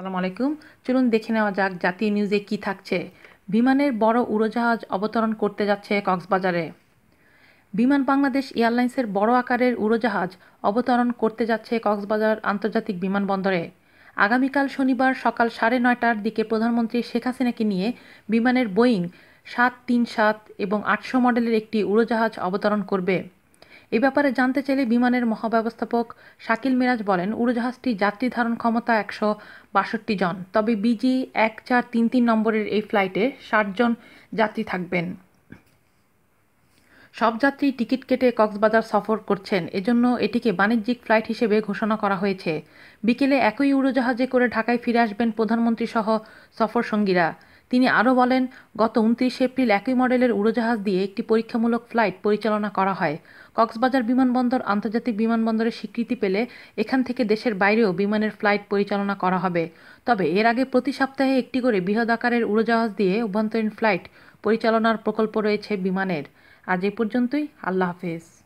সালাম আলাইকুম। চলুন দেখে নেওয়া যাক জাতীয় নিউজে কি থাকছে। বিমানের বড় উড়োজাহাজ অবতরণ করতে যাচ্ছে কক্সবাজারে। বিমান বাংলাদেশ এয়ারলাইন্সের বড় আকারের উড়োজাহাজ অবতরণ করতে যাচ্ছে কক্সবাজার আন্তর্জাতিক বিমানবন্দরে। আগামীকাল শনিবার সকাল সাড়ে নয়টার দিকে প্রধানমন্ত্রী শেখ হাসিনাকে নিয়ে বিমানের বোয়িং সাত তিন সাত এবং আটশো মডেলের একটি উড়োজাহাজ অবতরণ করবে। এ ব্যাপারে জানতে চাইলে বিমানের মহাব্যবস্থাপক শাকিল মিরাজ বলেন, উড়োজাহাজটি যাত্রী ধারণ ক্ষমতা একশো বাষট্টি জন, তবে বিজি এক চার তিন তিন নম্বরের এই ফ্লাইটে ষাটজন যাত্রী থাকবেন। সব যাত্রী টিকিট কেটে কক্সবাজার সফর করছেন। এজন্য এটিকে বাণিজ্যিক ফ্লাইট হিসেবে ঘোষণা করা হয়েছে। বিকেলে একই উড়োজাহাজে করে ঢাকায় ফিরে আসবেন প্রধানমন্ত্রী সহ সফর সঙ্গীরা তিনি আরও বলেন, গত উনত্রিশে এপ্রিল একই মডেলের উড়োজাহাজ দিয়ে একটি পরীক্ষামূলক ফ্লাইট পরিচালনা করা হয়। কক্সবাজার বিমানবন্দর আন্তর্জাতিক বিমানবন্দরের স্বীকৃতি পেলে এখান থেকে দেশের বাইরেও বিমানের ফ্লাইট পরিচালনা করা হবে। তবে এর আগে প্রতি সপ্তাহে একটি করে বৃহৎ আকারের উড়োজাহাজ দিয়ে অভ্যন্তরীণ ফ্লাইট পরিচালনার প্রকল্প রয়েছে বিমানের। আজ এ পর্যন্তই, আল্লাহ হাফেজ।